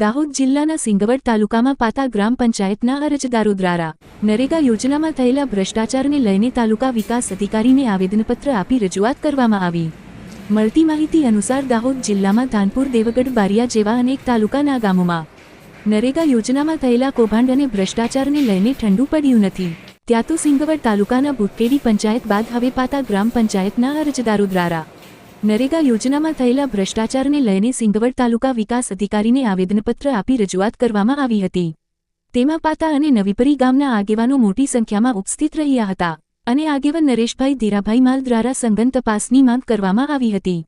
દાહોદ જિલ્લાના સિંગવડ તાલુકામાં પાતા ગ્રામ પંચાયતના અરજદારો દ્વારા નરેગા યોજનામાં થયેલા ભ્રષ્ટાચારને લઈને તાલુકા વિકાસ અધિકારીને આવેદનપત્ર આપી રજૂઆત કરવામાં આવી. મળતી માહિતી અનુસાર દાહોદ જિલ્લામાં ધાનપુર, દેવગઢ, બારિયા જેવા અનેક તાલુકાના ગામોમાં નરેગા યોજનામાં થયેલા કૌભાંડ અને ભ્રષ્ટાચારને લઈને ઠંડુ પડ્યું નથી. ત્યાં તો સિંગવડ તાલુકાના ભૂટકેડી પંચાયત બાદ હવે પાતા ગ્રામ પંચાયતના અરજદારો દ્વારા નરેગા યોજનામાં થયેલા ભ્રષ્ટાચારને લઈને સિંગવડ તાલુકા વિકાસ અધિકારીને આવેદનપત્ર આપી રજૂઆત કરવામાં આવી હતી. તેમાં પાતા અને નવીપરી ગામના આગેવાનો મોટી સંખ્યામાં ઉપસ્થિત રહ્યા હતા અને આગેવાન નરેશભાઈ ધીરાભાઈ માલ દ્વારા સંગન તપાસની માંગ કરવામાં આવી હતી.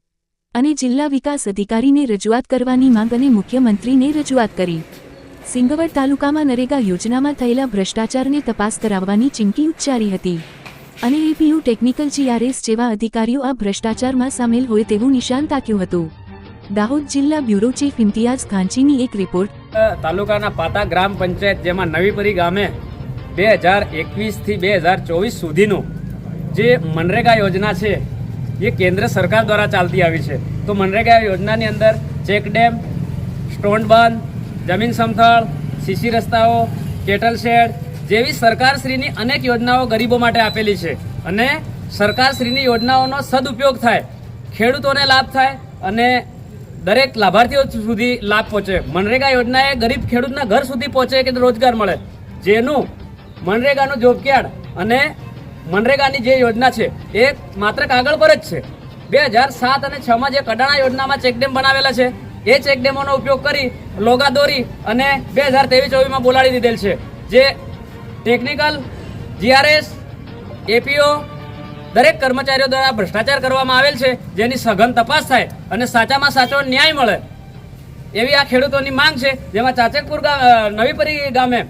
અને જિલ્લા વિકાસ અધિકારીને રજૂઆત કરવાની માંગ અને મુખ્યમંત્રીને રજૂઆત કરી. સિંગવડ તાલુકામાં નરેગા યોજનામાં થયેલા ભ્રષ્ટાચારને તપાસ કરાવવાની ચીમકી ઉચ્ચારી હતી. અને એપીયુ ટેકનિકલ જીઆરએસ જેવા અધિકારીઓ આ ભ્રષ્ટાચારમાં સામેલ હોય તેવું નિશાન તાક્યું હતું. દાહોદ જિલ્લા બ્યુરો ચીફ ઇમ્તિયાઝ ખાંચીની એક રિપોર્ટ. તાલુકાના પાતા ગ્રામ પંચાયત જેમાં નવીપરી ગામે બે હજાર એકવીસથી બે હજાર ચોવીસ સુધીનું જે મનરેગા યોજના છે, એ કેન્દ્ર સરકાર દ્વારા ચાલતી આવી છે. તો મનરેગા યોજનાની અંદર ચેક ડેમ, સ્ટોન બંધ, જમીન સમથળ, સીસી રસ્તાઓ, કેટલ શેડ જેવી સરકારશ્રીની અનેક યોજનાઓ ગરીબો માટે આપેલી છે. અને સરકારશ્રીની યોજનાઓનો સદુપયોગ થાય, ખેડૂતોને લાભ થાય અને દરેક લાભાર્થીઓ સુધી લાભ પહોંચે. મનરેગા યોજના એ ગરીબ ખેડૂતના ઘર સુધી પહોંચે કે રોજગાર મળે, જેનું મનરેગાનું જોબ અને મનરેગાની જે યોજના છે, એ માત્ર કાગળ પર જ છે. બે હજાર સાત અને છમાં જે કડાણા યોજનામાં ચેકડેમ બનાવેલા છે, એ ચેકડેમોનો ઉપયોગ કરી લોગા દોરી અને બે હજાર ત્રેવીસ ચોવીસમાં બોલાડી દીધેલ છે, જે ટેકનિકલ જીઆરએસ એપીઓ દરેક કર્મચારીઓ દ્વારા ભ્રષ્ટાચાર કરવામાં આવેલ છે, જેની સઘન તપાસ થાય અને સાચામાં સાચો ન્યાય મળે. એવી આ ખેડૂતોની માંગ છે, જેમાં ચાચકપુર નવીપરી ગામે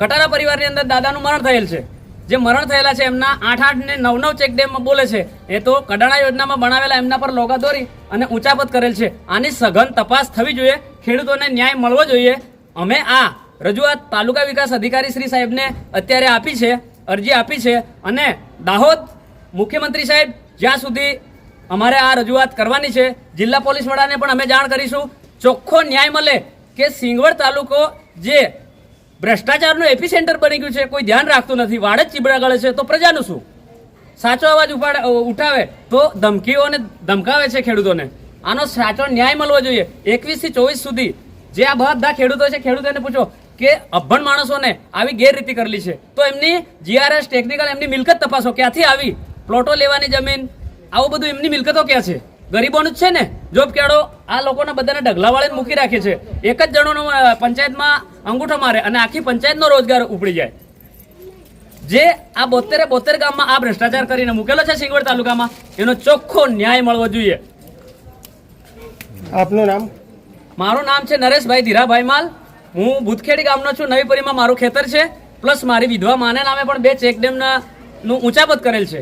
કટારા પરિવારની અંદર દાદાનું મરણ થયેલ છે. જે મરણ થયેલા છે, એમના આઠ આઠ ને નવ નવ ચેક ડેમમાં બોલે છે. એ તો કડાણા યોજનામાં બનાવેલા એમના પર લોગા દોરી અને ઊંચાપત કરેલ છે. આની સઘન તપાસ થવી જોઈએ, ખેડૂતોને ન્યાય મળવો જોઈએ. અમે આ રજૂઆત તાલુકા વિકાસ અધિકારી શ્રી સાહેબને અત્યારે આપી છે, અરજી આપી છે અને દાહોદ મુખ્યમંત્રી સાહેબ જ્યાં સુધી અમારે આ રજૂઆત કરવાની છે, જિલ્લા પોલીસ વડાને પણ અમે જાણ કરીશું. ચોખ્ખો ન્યાય મળે કે સિંગવડ તાલુકો જે ભ્રષ્ટાચારનું એપિસેન્ટર બની ગયું છે, કોઈ ધ્યાન રાખતું નથી વાડ જ ચીબડા ગળે છે, તો પ્રજાનું શું? સાચો અવાજ ઉપાડે ઉઠાવે, તો ધમકીઓને ધમકાવે છે ખેડૂતોને. આનો સાચો ન્યાય મળવો જોઈએ. એકવીસથી ચોવીસ સુધી જે આ બધા ખેડૂતો છે, ખેડૂતોને પૂછો કે અભણ માણસોને આવી ગેરરીતિ કરેલી છે. તો એમની જીઆરએસ ટેકનિકલ એમની મિલકત તપાસો ક્યાંથી આવી? પ્લોટો લેવાની જમીન આવું બધું એમની મિલકતો ક્યાં છે? ગરીબોનું જ છે ને? જોબ કેળો આ લોકોના બધાને ઢગલા વાળીને મૂકી રાખે છે. એક જ જણોનો પંચાયતમાં અંગૂઠો મારે અને આખી પંચાયતનો રોજગાર ઉપડી જાય. જે આ બોતેરે બોતેર ગામમાં આ ભ્રષ્ટાચાર કરીને મૂકેલો છે સિંગવડ તાલુકામાં એનો ચોખ્ખો ન્યાય મળવો જોઈએ. આપનું નામ? મારું નામ છે નરેશભાઈ ધીરાભાઈ માલ. હું ભૂતખેડી ગામનો છું નવી પરીમાં મારું ખેતર છે, પ્લસ મારી વિધવા માને નામે પણ બે ચેકડેમના નું ઊંચાપત કરેલ છે.